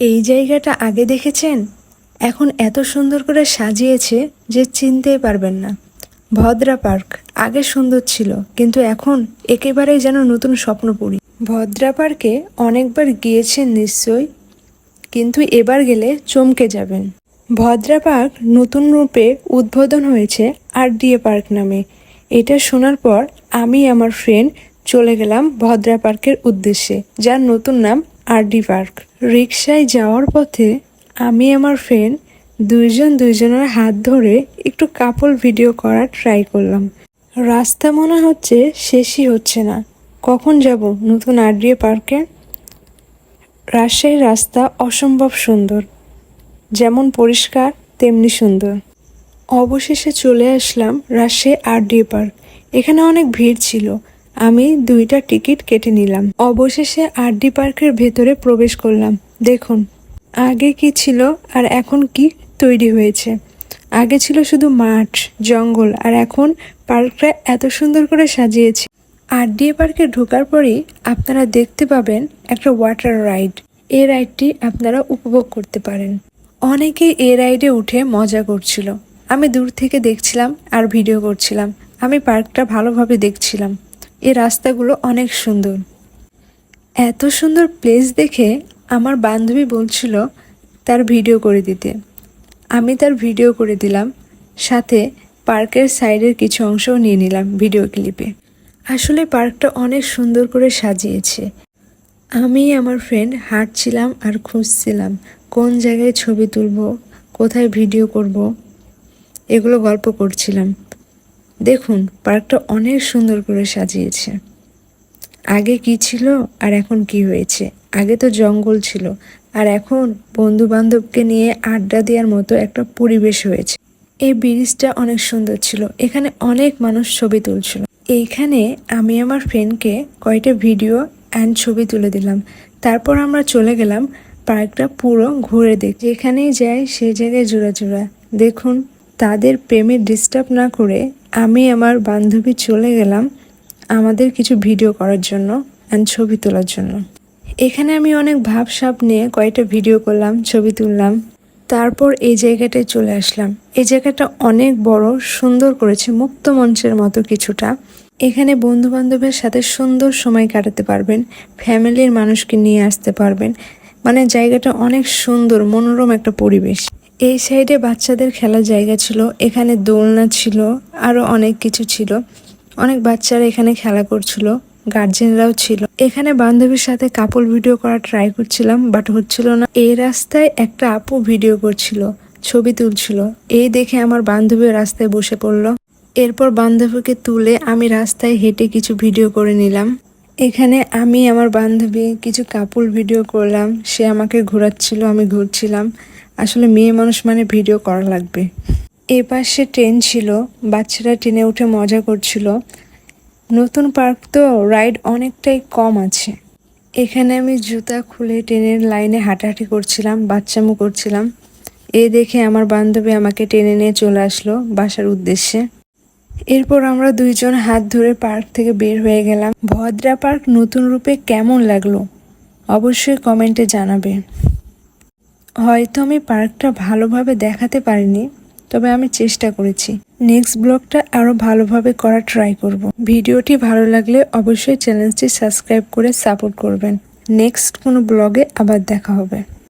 এই জায়গাটা আগে দেখেছেন? এখন এত সুন্দর করে সাজিয়েছে যে চিনতেই পারবেন না। ভদ্রা পার্ক, আগে সুন্দর ছিল, কিন্তু এখন একেবারেই যেন নতুন স্বপ্ন পড়ি ভদ্রা পার্কে অনেকবার গিয়েছেন নিশ্চয়ই, কিন্তু এবার গেলে চমকে যাবেন। ভদ্রা পার্ক নতুন রূপে উদ্বোধন হয়েছে আরডিএ পার্ক নামে। এটা শোনার পর আমি আমার ফ্রেন্ড চলে গেলাম ভদ্রা পার্কের উদ্দেশ্যে, যার নতুন নাম আরডি পার্ক। রিক্সায় যাওয়ার পথে আমি আমার ফ্রেন্ড দুইজন দুইজনের হাত ধরে একটু কাপল ভিডিও করার ট্রাই করলাম। রাস্তা মনে হচ্ছে শেষই হচ্ছে না। কখন যাব নতুন আরডিএ পার্কে? রাজশাহীর রাস্তা অসম্ভব সুন্দর। যেমন পরিষ্কার, তেমনি সুন্দর। অবশেষে চলে আসলাম রাজশাহী আরডিএ পার্ক। এখানে অনেক ভিড় ছিল। আমি দুইটা টিকিট কেটে নিলাম। অবশেষে আরডি পার্কের ভেতরে প্রবেশ করলাম। দেখুন, আগে কি ছিল আর এখন কি তৈরি হয়েছে। আগে ছিল শুধু মাঠ, জঙ্গল, আর এখন পার্কটা এত সুন্দর করে সাজিয়েছে। আরডিএ পার্কে ঢোকার পরেই আপনারা দেখতে পাবেন একটা ওয়াটার রাইড। এই রাইডটি আপনারা উপভোগ করতে পারেন। অনেকে এ রাইডে উঠে মজা করছিল। আমি দূর থেকে দেখছিলাম আর ভিডিও করছিলাম। আমি পার্কটা ভালোভাবে দেখছিলাম। এই রাস্তাগুলো অনেক সুন্দর। এত সুন্দর প্লেস দেখে আমার বান্ধবী বলছিল তার ভিডিও করে দিতে। আমি তার ভিডিও করে দিলাম, সাথে পার্কের সাইডের কিছু অংশও নিয়ে নিলাম ভিডিও ক্লিপে আসলে পার্কটা অনেক সুন্দর করে সাজিয়েছে। আমি আমার ফ্রেন্ড হাঁটছিলাম আর খুঁজছিলাম, কোন জায়গায় ছবি তুলব, কোথায় ভিডিও করব, এগুলো গল্প করছিলাম। দেখুন, পার্কটা অনেক সুন্দর করে সাজিয়েছে। আগে কি ছিল আর এখন কি হয়েছে? আগে তো জঙ্গল ছিল, আর এখন বন্ধু বান্ধবকে নিয়ে আড্ডা দেওয়ার মতো একটা পরিবেশ হয়েছে। এই ব্রিজটা অনেক সুন্দর ছিল, এখানে অনেক মানুষ ছবি তুলছিল। এইখানে আমি আমার ফ্রেন্ডকে কয়টা ভিডিও অ্যান্ড ছবি তুলে দিলাম। তারপর আমরা চলে গেলাম পার্কটা পুরো ঘুরে দেখ যেখানেই যাই, সে জায়গায় জোড়া জোড়া। দেখুন, তাদের প্রেমে ডিস্টার্ব না করে আমি আমার বান্ধবী চলে গেলাম আমাদের কিছু ভিডিও করার জন্য অ্যান্ড ছবি তোলার জন্য। এখানে আমি অনেক ভাব সাপ নিয়ে কয়েকটা ভিডিও করলাম, ছবি তুললাম। তারপর এই জায়গাটায় চলে আসলাম। এই জায়গাটা অনেক বড়, সুন্দর করেছে, মুক্ত মঞ্চের মতো কিছুটা। এখানে বন্ধু বান্ধবের সাথে সুন্দর সময় কাটাতে পারবেন, ফ্যামিলির মানুষকে নিয়ে আসতে পারবেন। মানে জায়গাটা অনেক সুন্দর, মনোরম একটা পরিবেশ। এই সাইডে বাচ্চাদের খেলার জায়গা ছিল, এখানে দোলনা ছিল, আরও অনেক কিছু ছিল। অনেক বাচ্চারা এখানে খেলা করছিল গার্জেনরাও ছিল। এখানে বান্ধবীর সাথে কাপল ভিডিও করা ট্রাই করছিলাম বাট হচ্ছিল না। এই রাস্তায় একটা আপু ভিডিও করছিল, ছবি তুলছিল। এই দেখে আমার বান্ধবী রাস্তায় বসে পড়ল। এরপর বান্ধবীকে তুলে আমি রাস্তায় হেঁটে কিছু ভিডিও করে নিলাম। এখানে আমি, আমার বান্ধবী, কিছু কাপল ভিডিও করলাম। সে আমাকে ঘোরাচ্ছিল, আমি ঘুরছিলাম। আসলে মেয়ে মানুষ মানে ভিডিও করা লাগবে। এ পাশে ট্রেন ছিল, বাচ্চারা ট্রেনে উঠে মজা করছিল। নতুন পার্ক তো রাইড অনেকটাই কম আছে। এখানে আমি জুতা খুলে ট্রেনের লাইনে হাঁটাহাঁটি করছিলাম, বাচ্চামো করছিলাম। এ দেখে আমার বান্ধবী আমাকে টেনে নিয়ে চলে আসলো বাসার উদ্দেশ্যে। এরপর আমরা দুইজন হাত ধরে পার্ক থেকে বের হয়ে গেলাম। ভদ্রা পার্ক নতুন রূপে কেমন লাগল? অবশ্যই কমেন্টে জানাবে। হয়তো আমি পার্কটা ভালোভাবে দেখাতে পারিনি, তবে আমি চেষ্টা করেছি। নেক্সট ব্লগটা আরও ভালোভাবে করা ট্রাই করব। ভিডিওটি ভালো লাগলে অবশ্যই চ্যানেলটি সাবস্ক্রাইব করে সাপোর্ট করবেন। নেক্সট কোনো ব্লগে আবার দেখা হবে।